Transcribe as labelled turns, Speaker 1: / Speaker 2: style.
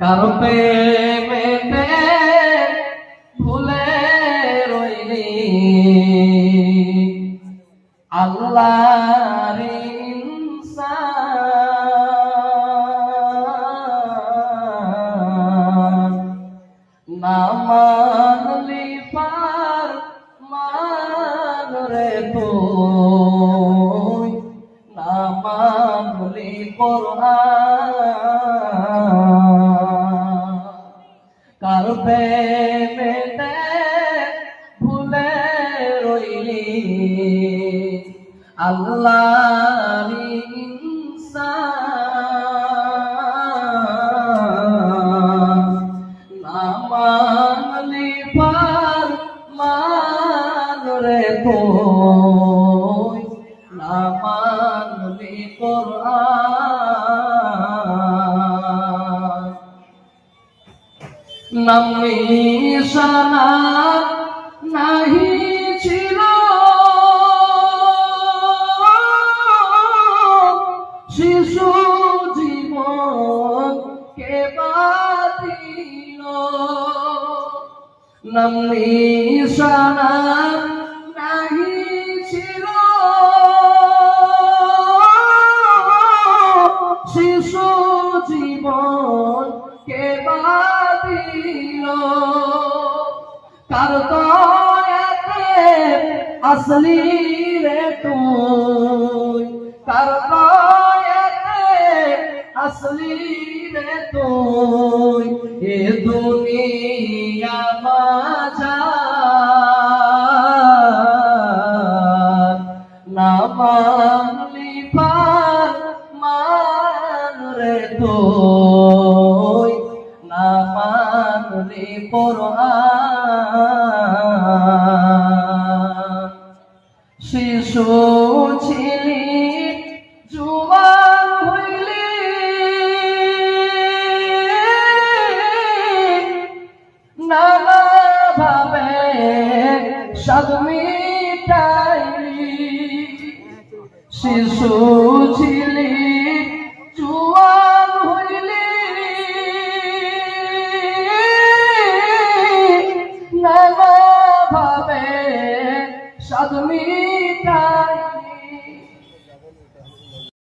Speaker 1: কারও প্রেমেতে ভুলে রইলি আল্লাহর ইনসান। না মানলি পার মান প্রেমেতে ভুলে রইলি? আল্লাহর ইনসান। না মানলি পার মান রে কোরআন নামি সানা নাহি ছিল। শিশু জীবন কে বাদিল নামি সানা নাহি ছিল। শিশু জীবন কে বাদিল কার। দয়াতে আসলি রে তুই। দয়াতে আসলি রে তুই। এ দুনিয়া মাঝার না মানলি পার মান রে তুই। মানলি কোরআন। শিশু ছিলি জুয়ান হইলি। নানা ভাবে সাদ মিটাইলি। শিশু ছিলি সব মিটায়